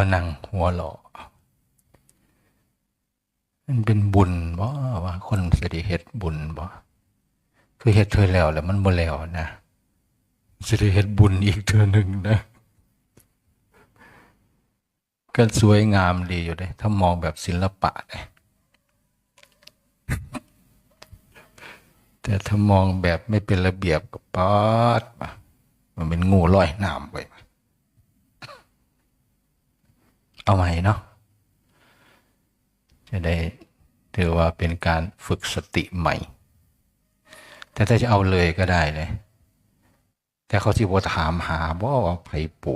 มานั่งหัวหล่อมันเป็นบุญบ่ว่าคนสิได้เฮ็ดบุญบ่คือเฮ็ดเธอแล้วแล้วมันบ่แล้วนะสิได้เฮ็ดบุญอีกเทื่อหนึ่งนะก็สวยงามดีอยู่เลยถ้ามองแบบศิลปะเนะแต่ถ้ามองแบบไม่เป็นระเบียบก็ป๊อดมันเป็นงูลอยน้ำไป เอาใหม่เนาะจะได้ถือว่าเป็นการฝึกสติใหม่ แต่ถ้าจะเอาเลยก็ได้เลย แต่เขาที่บถามหาบ่ว่าไผปู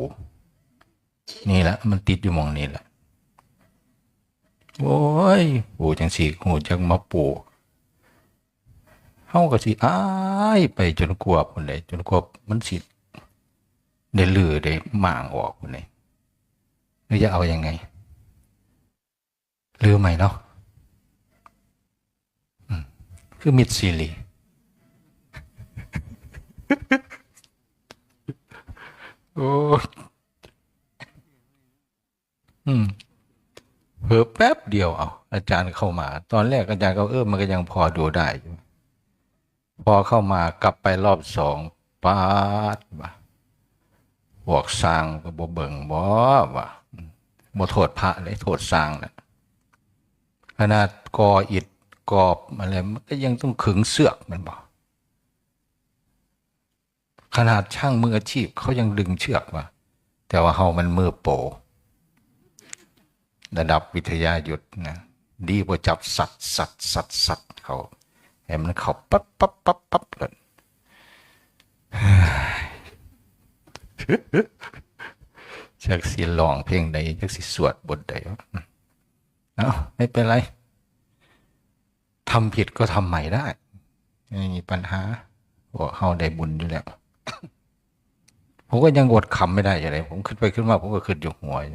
นี่แหละ มันติดอยู่มองนี่แหละ โอ้ย ปูจังสีหูจังมาปูเฮาก็สิอ้ายไปจนกลัวพุ่นเลยจนกลัวมันสิได้ลือได้หม่างออกพุ่นเลย หรือจะเอาอยัางไงลือใหม่เนาะอืมคือมิดซีรีโอ้อืมเพิ่แป๊บเดียวเอาอาจารย์เข้ามา ตอนแรกอาจารย์ก็เออมันก็ยังพอดูได้อยู่พอเข้ามากลับไปรอบสองปาดบ่ะบวกสร้างก็บ่เบิ่งบ่ว่ะอืมบ่โทษพระเลยโทษสร้างนะขนาดกออิฐกอบอะไรมันก็ยังต้องขึงเสือกมันบ่ขนาดช่างมืออาชีพเขายังดึงเชือกว่แต่ว่าเฮามันมือโปรระดับวิทยาหยุทธนะดีกว่าจับสัตว์สัตว์สัตว์สัตว์เขาเห็นมันเขาปั๊บปั๊บปั๊บปั๊บเลย จากสิลองเพลงใดจากสิสวดบทใดเอาไม่เป็นไรทำผิดก็ทำใหม่ได้ไม่มีปัญหาบอกเขาได้บุญอยู่แล้ว ผมก็ยังอดขำไม่ได้อย่างไรผมขึ้นไปขึ้นมาผมก็ขึ้นอยู่หัวอยู่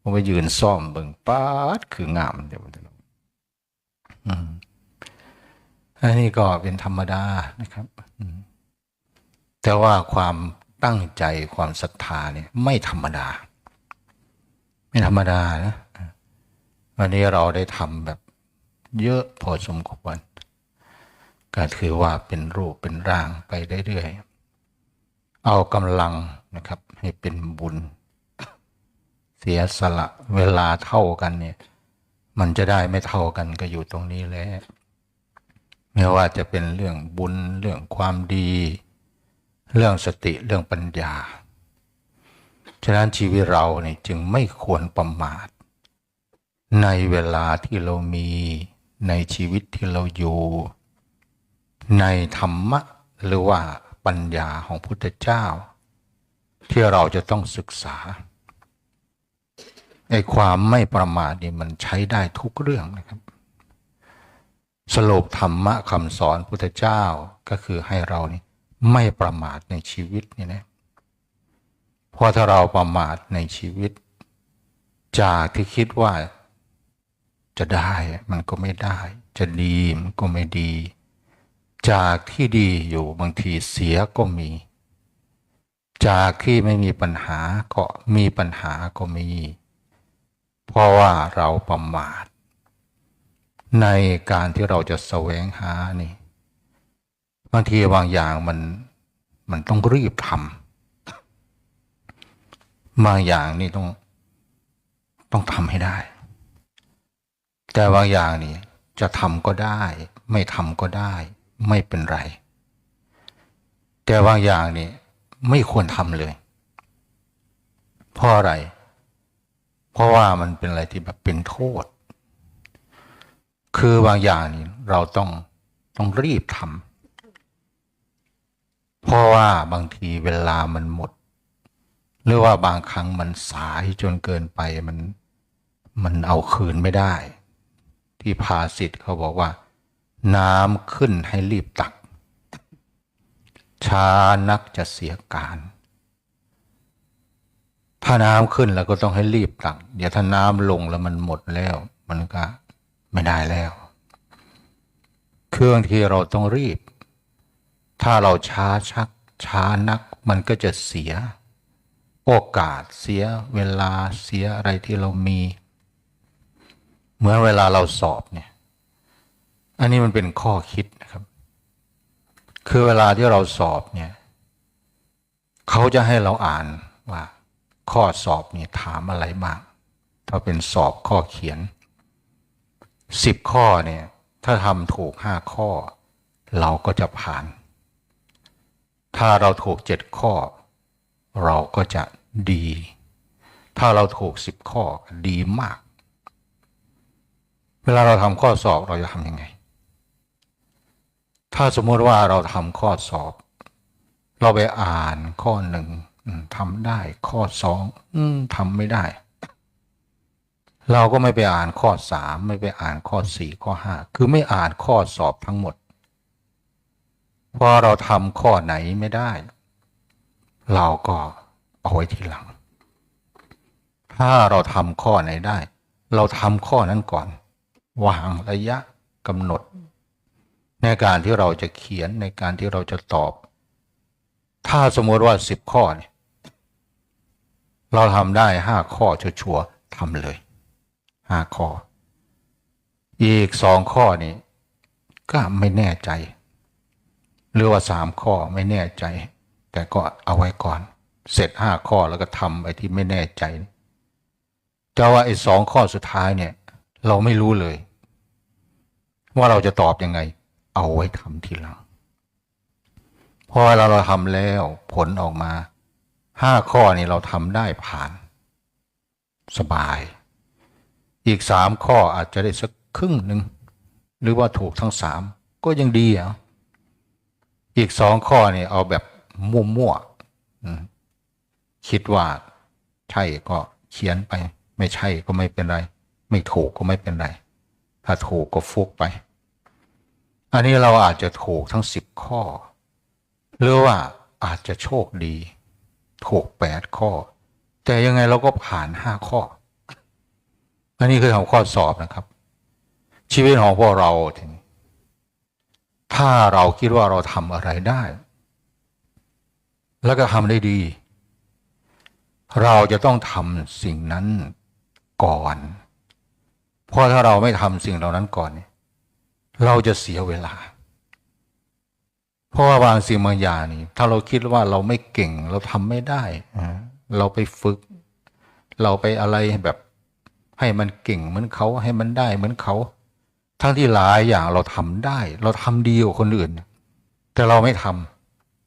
ผมไปยืนซ่อมเบิ่งป๊าดคืองามเดี๋ยวมันจะลงอันนี้ก็เป็นธรรมดานะครับแต่ว่าความ ตั้งใจความศรัทธาเนี่ยไม่ธรรมดา ไม่ธรรมดานะวันนี้เราได้ทำแบบเยอะพอสมควรก็ถือว่าเป็นรูปเป็นร่างไปเรื่อยๆเอากำลังนะครับ ให้เป็นบุญ เสียสละเวลาเท่ากันเนี่ย มันจะได้ไม่เท่ากันก็อยู่ตรงนี้แหละไม่ว่าจะเป็นเรื่องบุญเรื่องความดี เรื่องสติเรื่องปัญญา ฉะนั้นชีวิตเราเนี่ยจึงไม่ควรประมาท ในเวลาที่เรามีในชีวิตที่เราอยู่ ในธรรมะหรือว่าปัญญาของพุทธเจ้า ที่เราจะต้องศึกษาไอ้ความไม่ประมาทนี่มันใช้ได้ทุกเรื่องนะครับ สรุปธรรมะคำสอนพุทธเจ้าก็คือให้เรานี่ ไม่ประมาทในชีวิตนี่นะเพราะถ้าเราประมาทในชีวิต จากที่คิดว่าจะได้มันก็ไม่ได้ จะดีมันก็ไม่ดี จากที่ดีอยู่บางทีเสียก็มี จากที่ไม่มีปัญหาก็มีปัญหาก็มี เพราะว่าเราประมาท ในการที่เราจะแสวงหานี่ บางทีบางอย่างมันมันต้องรีบทำบางอย่างนี่ต้อง ต้องทำให้ได้ แต่บางอย่างนี่จะทำก็ได้ ไม่ทำก็ได้ ไม่เป็นไร แต่บางอย่างนี่ไม่ควรทำเลย เพราะอะไร เพราะว่ามันเป็นอะไรที่แบบเป็นโทษ คือบางอย่างนี่เราต้องต้องรีบทำ เพราะว่าบางทีเวลามันหมด หรือว่าบางครั้งมันสายจนเกินไปมันมันเอาคืนไม่ได้ ที่ภาสิทธ์เขาบอกว่า น้ำขึ้นให้รีบตัก ช้านักจะเสียการ ถ้าน้ำขึ้นแล้วก็ต้องให้รีบตัก เดี๋ยวถ้าน้ำลงแล้วมันหมดแล้ว มันก็ไม่ได้แล้ว เครื่องที่เราต้องรีบ ถ้าเราช้าชักช้านัก มันก็จะเสีย โอกาสเสียเวลาเสียอะไรที่เรามี เหมือนเวลาเราสอบเนี่ย อันนี้มันเป็นข้อคิดนะครับ คือเวลาที่เราสอบเนี่ยเขาจะให้เราอ่านว่า ข้อสอบนี่ถามอะไรบ้างถ้าเป็นสอบข้อเขียนสิบข้อเนี่ย ถ้าทำถูกห้าข้อ เราก็จะผ่าน ถ้าเราถูกเจ็ดข้อ เราก็จะดี ถ้าเราถูกสิบข้อดีมาก เวลาเราทำข้อสอบเราจะทำยังไง ถ้าสมมติว่าเราทำข้อสอบ เราไปอ่านข้อหนึ่งทำได้ข้อสองอทำไม่ได้ เราก็ไม่ไปอ่านข้อสามไม่ไปอ่านข้อสี่ข้อห้าคือไม่อ่านข้อสอบทั้งหมด พอเราทำข้อไหนไม่ได้ เราก็เอาไว้ทีหลัง ถ้าเราทำข้อไหนได้ เราทำข้อนั้นก่อน วางระยะกำหนด ในการที่เราจะเขียนในการที่เราจะตอบ ถ้าสมมติว่าสิบข้อเนี่ยเราทำได้ห้าข้อชัวร์ๆทำเลยห้าข้อ อีกสองข้อนี้ก็ไม่แน่ใจ หรือว่าสามข้อไม่แน่ใจ แต่ก็เอาไว้ก่อน เสร็จห้าข้อแล้วก็ทำไอ้ที่ไม่แน่ใจแต่ว่าไอ้สองข้อสุดท้ายเนี่ย เราไม่รู้เลย ว่าเราจะตอบยังไง เอาไว้ทำทีหลังพอเราเราทำแล้วผลออกมาห้าข้อนี่เราทำได้ผ่าน สบาย อีกสามข้ออาจจะได้สักครึ่งหนึ่งหรือว่าถูกทั้งสามก็ยังดีอะ อีกสองข้อนี่เอาแบบมั่วๆคิดว่าใช่ก็เขียนไป ไม่ใช่ก็ไม่เป็นไร ไม่ถูกก็ไม่เป็นไร ถ้าถูกก็ฟุกไป อันนี้เราอาจจะถูกทั้งสิบข้อ หรือว่าอาจจะโชคดี ถูกแปดข้อ แต่ยังไงเราก็ผ่านห้าข้อ อันนี้คือของข้อสอบนะครับ ชีวิตของพวกเราทีนี้ ถ้าเราคิดว่าเราทำอะไรได้ แล้วก็ทำได้ดี เราจะต้องทำสิ่งนั้นก่อน เพราะถ้าเราไม่ทำสิ่งเหล่านั้นก่อนเนี่เราจะเสียเวลา เพราะว่าบางสิ่งบางอย่างนี่ ถ้าเราคิดว่าเราไม่เก่ง เราทำไม่ได้ เราไปฝึก เราไปอะไรแบบให้มันเก่งเหมือนเขาให้มันได้เหมือนเขา ทั้งที่หลายอย่างเราทำได้ เราทำดีกว่าคนอื่น แต่เราไม่ท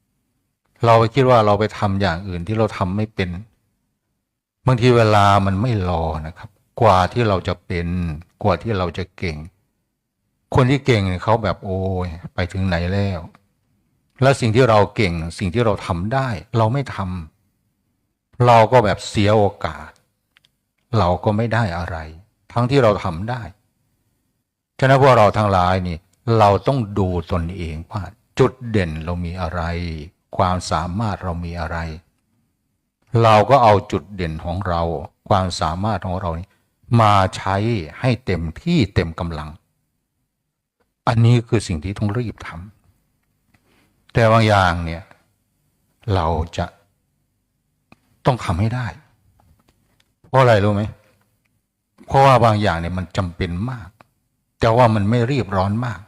ำเราไปคิดว่าเราไปทำอย่างอื่นที่เราทำไม่เป็นบางทีเวลามันไม่รอนะครับ กว่าที่เราจะเป็นกว่าที่เราจะเก่ง คนที่เก่งเนี่ยเขาแบบโอ้ยไปถึงไหนแล้ว แล้วสิ่งที่เราเก่งสิ่งที่เราทำได้ เราไม่ทำเราก็แบบเสียโอกาส เราก็ไม่ได้อะไร ทั้งที่เราทำได้ ฉะนั้นพวกเราทั้งหลายนี่เราต้องดูตนเองว่าจุดเด่นเรามีอะไร ความสามารถเรามีอะไร เราก็เอาจุดเด่นของเรา ความสามารถของเรานี่มาใช้ให้เต็มที่เต็มกำลัง อันนี้คือสิ่งที่ต้องรีบทำแต่บางอย่างเนี่ยเราจะต้องทำให้ได้ เพราะอะไรรู้ไหมเพราะว่าบางอย่างเนี่ยมันจำเป็นมาก แต่ว่ามันไม่รีบร้อนมาก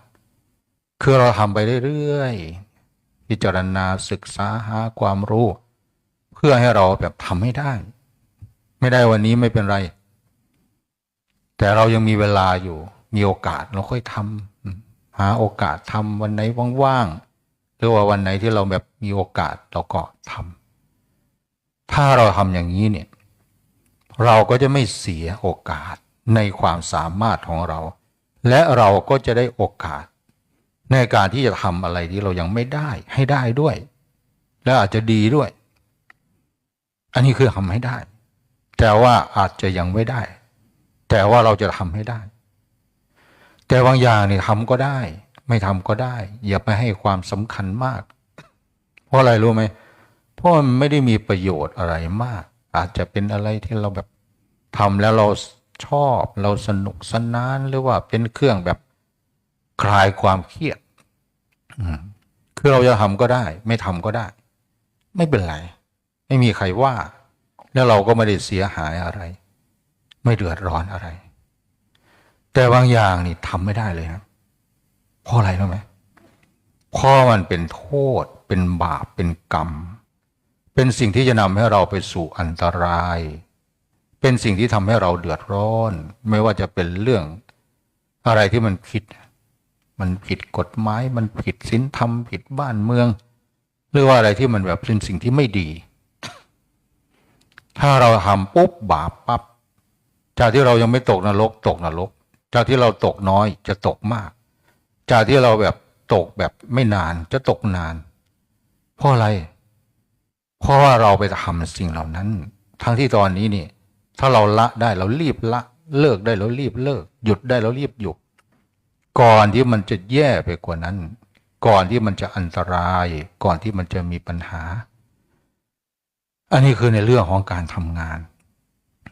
คือเราทำไปเรื่อยๆพิจารณาศึกษาหาความรู้ เพื่อให้เราแบบทำให้ได้ ไม่ได้วันนี้ไม่เป็นไร แต่เรายังมีเวลาอยู่ มีโอกาสเราค่อยทำหาโอกาสทำวันไหนว่างๆหรือว่าวันไหนที่เราแบบมีโอกาสเราก็ทำถ้าเราทำอย่างนี้เนี่ยเราก็จะไม่เสียโอกาสในความสามารถของเรา และเราก็จะได้โอกาส ในการที่จะทำอะไรที่เรายังไม่ได้ให้ได้ด้วย และอาจจะดีด้วย อันนี้คือทำให้ได้ แต่ว่าอาจจะยังไม่ได้ แต่ว่าเราจะทำให้ได้ แต่บางอย่างนี่ทำก็ได้ ไม่ทำก็ได้ อย่าไปให้ความสำคัญมาก เพราะอะไรรู้ไหมเพราะมันไม่ได้มีประโยชน์อะไรมาก อาจจะเป็นอะไรที่เราแบบทำแล้วเรา ชอบเราสนุกสนานหรือว่าเป็นเครื่องแบบคลายความเครียดคือเราจะทำก็ได้ ไม่ทำก็ได้ ไม่เป็นไร ไม่มีใครว่า แล้วเราก็ไม่ได้เสียหายอะไร ไม่เดือดร้อนอะไร แต่บางอย่างนี่ทำไม่ได้เลยครับเพราะอะไรรู้ไหมเพราะมันเป็นโทษ เป็นบาปเป็นกรรม เป็นสิ่งที่จะนำให้เราไปสู่อันตราย เป็นสิ่งที่ทำให้เราเดือดร้อน ไม่ว่าจะเป็นเรื่องอะไรที่มันผิด มันผิดกฎหมายมันผิดศีลธรรมผิดบ้านเมือง หรือว่าอะไรที่มันแบบเป็นสิ่งที่ไม่ดี ถ้าเราทำปุ๊บบาปปั๊บจากที่เรายังไม่ตกนรก ตกนรก จากที่เราตกน้อยจะตกมาก จากที่เราแบบตกแบบไม่นานจะตกนาน เพราะอะไร เพราะว่าเราไปทำสิ่งเหล่านั้น ทั้งที่ตอนนี้นี่ ถ้าเราละได้เรารีบละเลิกได้เรารีบเลิก หยุดได้เรารีบหยุด ก่อนที่มันจะแย่ไปกว่านั้น ก่อนที่มันจะอันตราย ก่อนที่มันจะมีปัญหา อันนี้คือในเรื่องของการทำงาน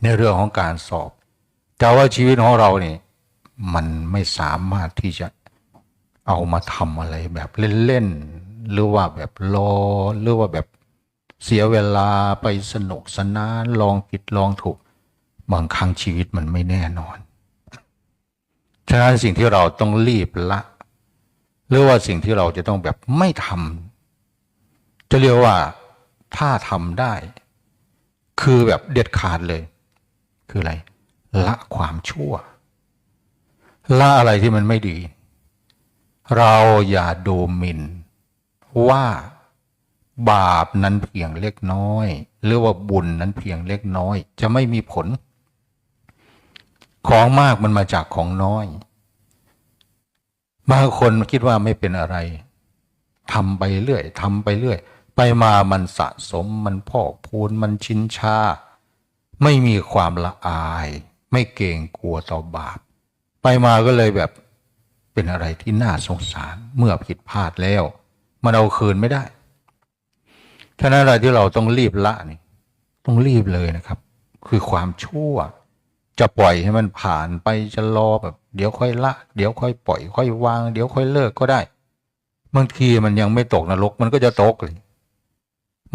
ในเรื่องของการสอบ แต่ว่าชีวิตของเราเนี่ยมันไม่สามารถที่จะเอามาทำอะไรแบบเล่นๆหรือว่าแบบรอหรือว่าแบบเสียเวลาไปสนุกสนานลองผิดลองถูก บางครั้งชีวิตมันไม่แน่นอน ฉะนั้นสิ่งที่เราต้องรีบละ หรือว่าสิ่งที่เราจะต้องแบบไม่ทำจะเรียกว่าถ้าทำได้ คือแบบเด็ดขาดเลย คืออะไร ละความชั่ว ละอะไรที่มันไม่ดี เราอย่าดูหมิ่น ว่าบาปนั้นเพียงเล็กน้อย หรือว่าบุญนั้นเพียงเล็กน้อย จะไม่มีผล ของมากมันมาจากของน้อย บางคนคิดว่าไม่เป็นอะไรทำไปเรื่อยทำไปเรื่อย ไปมามันสะสมมันพอกพูนมันชินชา ไม่มีความละอาย ไม่เกรงกลัวต่อบาป ไปมาก็เลยแบบเป็นอะไรที่น่าสงสารเมื่อผิดพลาดแล้ว มันเอาคืนไม่ได้ฉะนั้นอะไรที่เราต้องรีบละนี่ต้องรีบเลยนะครับ คือความชั่ว จะปล่อยให้มันผ่านไปจะรอแบบ เดี๋ยวค่อยละ เดี๋ยวค่อยปล่อย ค่อยวาง เดี๋ยวค่อยเลิกก็ได้บางทีมันยังไม่ตกนรกมันก็จะตกเลย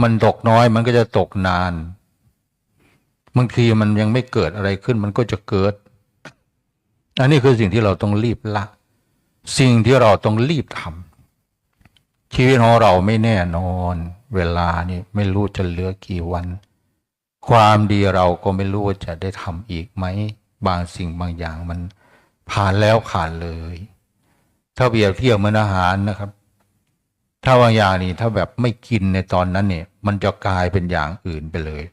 มันตกน้อยมันก็จะตกนานบางทีมันยังไม่เกิดอะไรขึ้นมันก็จะเกิด อันนี้คือสิ่งที่เราต้องรีบละ สิ่งที่เราต้องรีบทำชีวิตของเราไม่แน่นอน เวลานี่ไม่รู้จะเหลือกี่วัน ความดีเราก็ไม่รู้ว่าจะได้ทำอีกไหม บางสิ่งบางอย่างมันผ่านแล้วผ่านเลย ถ้าเปรียบเทียบเหมือนอาหารนะครับ ถ้าบางอย่างนี่ถ้าแบบไม่กินในตอนนั้นเนี่ย มันจะกลายเป็นอย่างอื่นไปเลย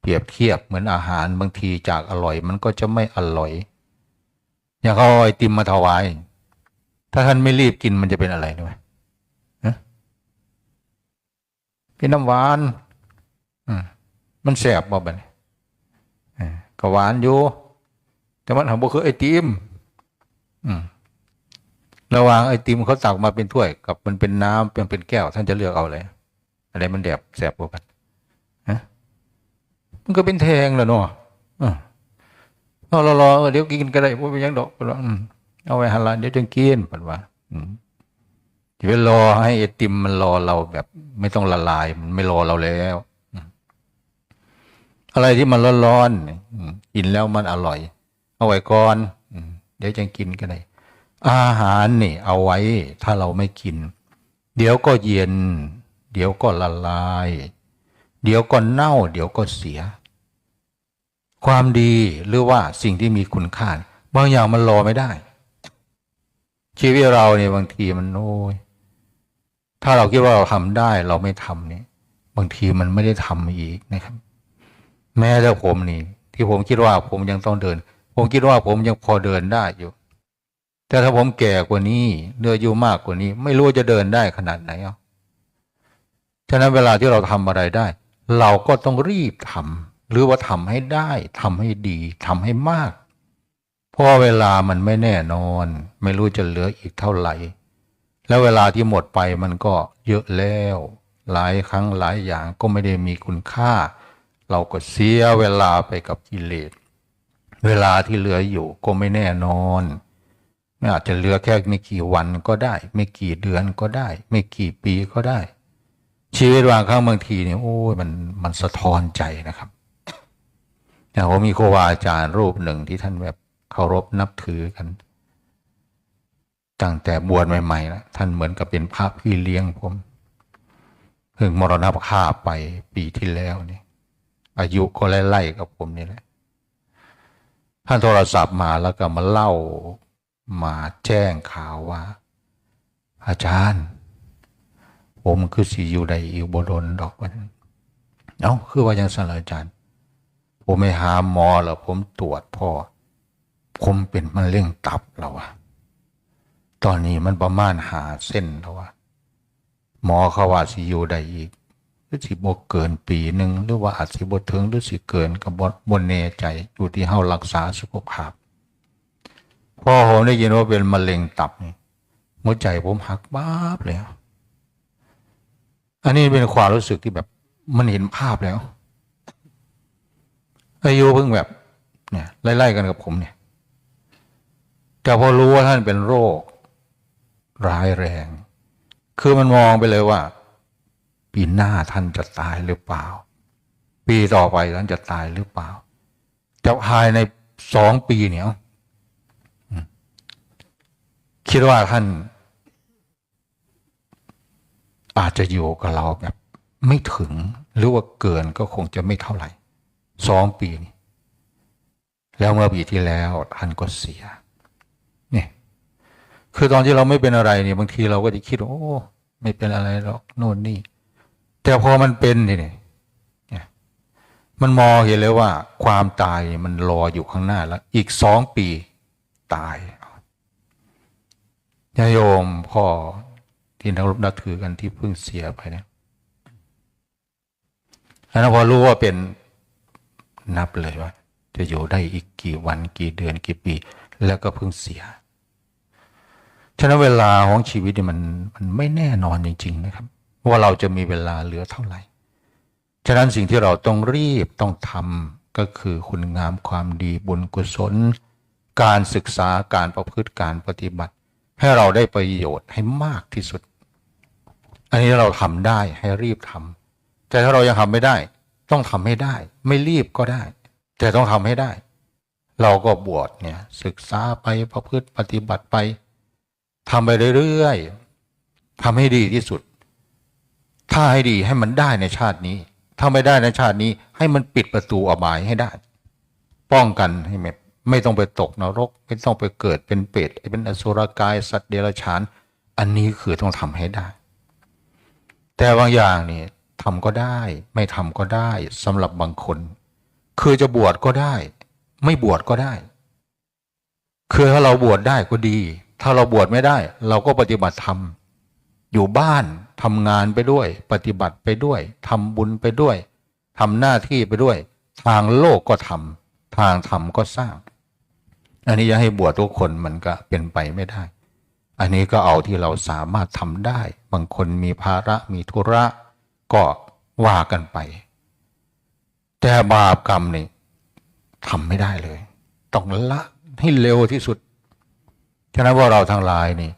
เปรียบเทียบเหมือนอาหารบางทีจากอร่อยมันก็จะไม่อร่อย อย่างเขาเอาไอติมมาถวาย ถ้าท่านไม่รีบกินมันจะเป็นอะไรรู้ไหมฮะเป็นน้ำหวาน อืม มันแสบบ่บัดนี้ก็หวานอยู่ แต่มันหาบ่คือไอติมระหว่างไอติมเขาตักมาเป็นถ้วย กับมันเป็นน้ำเป็นเป็นแก้ว ท่านจะเลือกเอาอะไรอะไรมันแดบแสบกว่ากันฮะมันก็เป็นแทงแหละเนาะอ่าเอารอเดี๋ยวกินก็ได้พวกเป็นยังดอกว่าอืมเอาไว้หันละเดี๋ยวจะกินปันว่าอืมจะไปรอให้ไอติมมันรอเราแบบ ไม่ต้องละลาย มันไม่รอเราแล้ว อะไรที่มันร้อนๆกินแล้วมันอร่อย เอาไว้ก่อนเดี๋ยวจะกินก็ได้อาหารนี่ เอาไว้ถ้าเราไม่กิน เดี๋ยวก็เย็น เดี๋ยวก็ละลาย เดี๋ยวก็เน่า เดี๋ยวก็เสีย ความดีหรือว่าสิ่งที่มีคุณค่าบางอย่างมันรอไม่ได้ ชีวิตเราเนี่ยบางทีมันโอ้ยถ้าเราคิดว่าเราทำได้ เราไม่ทำเนี่ยบางทีมันไม่ได้ทำอีกนะครับ แม้แต่ผมนี่ ที่ผมคิดว่าผมยังต้องเดิน ผมคิดว่าผมยังพอเดินได้อยู่ แต่ถ้าผมแก่กว่านี้เนื้ออายุมากกว่านี้ ไม่รู้จะเดินได้ขนาดไหนอะฉะนั้นเวลาที่เราทำอะไรได้ เราก็ต้องรีบทำหรือว่าทำให้ได้ทำให้ดีทำให้มากเพราะเวลามันไม่แน่นอน ไม่รู้จะเหลืออีกเท่าไหร่ แล้วเวลาที่หมดไปมันก็เยอะแล้ว หลายครั้งหลายอย่างก็ไม่ได้มีคุณค่า เราก็เสียเวลาไปกับกิเลส เวลาที่เหลืออยู่ก็ไม่แน่นอนไม่อาจจะเหลือแค่ไม่กี่วันก็ได้ ไม่กี่เดือนก็ได้ ไม่กี่ปีก็ได้ ชีวิตบางครั้งบางทีเนี่ยโอ้ยมันมันสะท้อนใจนะครับอย่ผมมีครูบาอาจารย์รูปหนึ่งที่ท่านแบบเคารพนับถือกันตั้งแต่บวชใหม่ๆแล้วท่านเหมือนกับเป็นพระพี่เลี้ยงผมเพิ่งมรณภาพไปปีที่แล้วนี่ อายุก็ไล่ๆกับผมนี่แหละท่านโทรศัพท์มาแล้วก็มาเล่ามาแจ้งข่าวว่า อาจารย์ ผมคือสีอยู่ใดอีกบดนดอกวันเอ้าคือว่ายังสันเหรออาจารย์ ผมไม่หาหมอแล้วผมตรวจพ่อ ผมเป็นมะเร็งตับแล้ววะตอนนี้มันประมาณหาเส้นแล้ววะหมอเขาว่าสิอยู่ไดอีก หรือสิบกเกินปีหนึ่งหรือว่าอาจสิบถึงหรือสิเกินกับบนแน่ใจอยู่ที่เฮารักษาสุขภาพพ่อผมได้ยินว่าเป็นมะเร็งตับนี่หัวใจผมหักบ้าบเลยอะอันนี้เป็นความรู้สึกที่แบบมันเห็นภาพแล้ว อายุเพิ่งแบบเนี่ยไล่ๆกันกับผมเนี่ย แต่พอรู้ว่าท่านเป็นโรคร้ายแรง คือมันมองไปเลยว่า ปีหน้าท่านจะตายหรือเปล่า ปีต่อไปท่านจะตายหรือเปล่า จะภายในสองปีเนี่ยคิดว่าท่าน อาจจะอยู่กับเราแบบ ไม่ถึงหรือว่าเกินก็คงจะไม่เท่าไหร่สองปีนี่แล้วเมื่อปีที่แล้วท่านก็เสียเนี่ยคือตอนที่เราไม่เป็นอะไรเนี่ยบางทีเราก็จะคิดว่าโอ้ ไม่เป็นอะไรหรอกโน่นนี่ แต่พอมันเป็นนี่นี่มันมองเห็นเลยว่า ความตายมันรออยู่ข้างหน้าแล้ว อีกสองปีตายญาติโยมพ่อที่นักรบนับถือกันที่เพิ่งเสียไปเนี่ยแล้วพอรู้ว่าเป็นนับเลยว่า จะอยู่ได้อีกกี่วันกี่เดือนกี่ปี แล้วก็เพิ่งเสีย ฉะนั้นเวลาของชีวิตนี่มันมันไม่แน่นอนจริง ๆ นะครับ ว่าเราจะมีเวลาเหลือเท่าไหร่ ฉะนั้นสิ่งที่เราต้องรีบต้องทำก็คือคุณงามความดีบุญกุศล การศึกษาการประพฤติการปฏิบัติ ให้เราได้ประโยชน์ให้มากที่สุด อันนี้เราทำได้ให้รีบทำแต่ถ้าเรายังทำไม่ได้ ต้องทำให้ได้ ไม่รีบก็ได้ แต่ต้องทำให้ได้ เราก็บวชเนี่ยศึกษาไปประพฤติปฏิบัติไปทำไปเรื่อยๆทำให้ดีที่สุด ถ้าให้ดีให้มันได้ในชาตินี้ ถ้าไม่ได้ในชาตินี้ ให้มันปิดประตูอบายให้ได้ ป้องกันให้ไม่ไม่ต้องไปตกนรก ไม่ต้องไปเกิดเป็นเปรตเป็นอสุรกายสัตว์เดรัจฉาน อันนี้คือต้องทำให้ได้ แต่บางอย่างนี่ทำก็ได้ ไม่ทำก็ได้สำหรับบางคน คือจะบวชก็ได้ ไม่บวชก็ได้ คือถ้าเราบวชได้ก็ดี ถ้าเราบวชไม่ได้ เราก็ปฏิบัติธรรมอยู่บ้าน ทำงานไปด้วย ปฏิบัติไปด้วยทำบุญไปด้วยทำหน้าที่ไปด้วย ทางโลกก็ทำทางธรรมก็สร้าง อันนี้จะให้บวชทุกคนมันก็เป็นไปไม่ได้ อันนี้ก็เอาที่เราสามารถทำได้ บางคนมีภาระมีธุระ ก็ว่ากันไป แต่บาปกรรมนี่ทำไม่ได้เลย ต้องละให้เร็วที่สุดฉะนั้นว่าเราทั้งหลายนี่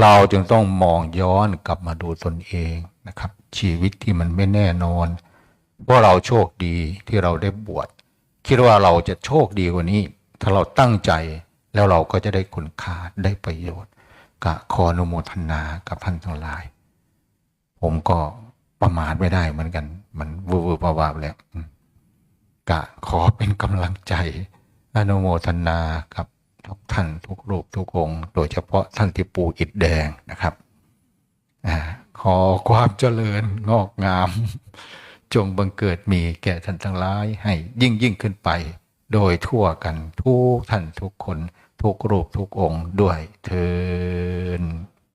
เราจึงต้องมองย้อนกลับมาดูตนเองนะครับ ชีวิตที่มันไม่แน่นอนว่าะเราโชคดีที่เราได้บวชคิดว่าเราจะโชคดีกว่านี้ ถ้าเราตั้งใจแล้วเราก็จะได้คุณค่าได้ประโยชน์กะขออนุโมทนากับท่านทั้งหลาย ผมก็ประมาทไม่ได้เหมือนกัน มันวูบวาบแล้วกะขอเป็นกำลังใจ อนุโมทนากับ ทุกท่านทุกรูปทุกองค์ โดยเฉพาะท่านที่ปูอิดแดงนะครับขอความเจริญงอกงาม จงบังเกิดมีแก่ท่านทั้งหลาย ให้ยิ่งยิ่งขึ้นไป โดยทั่วกันทุกท่านทุกคน ทุกรูปทุกองค์ด้วยเทิน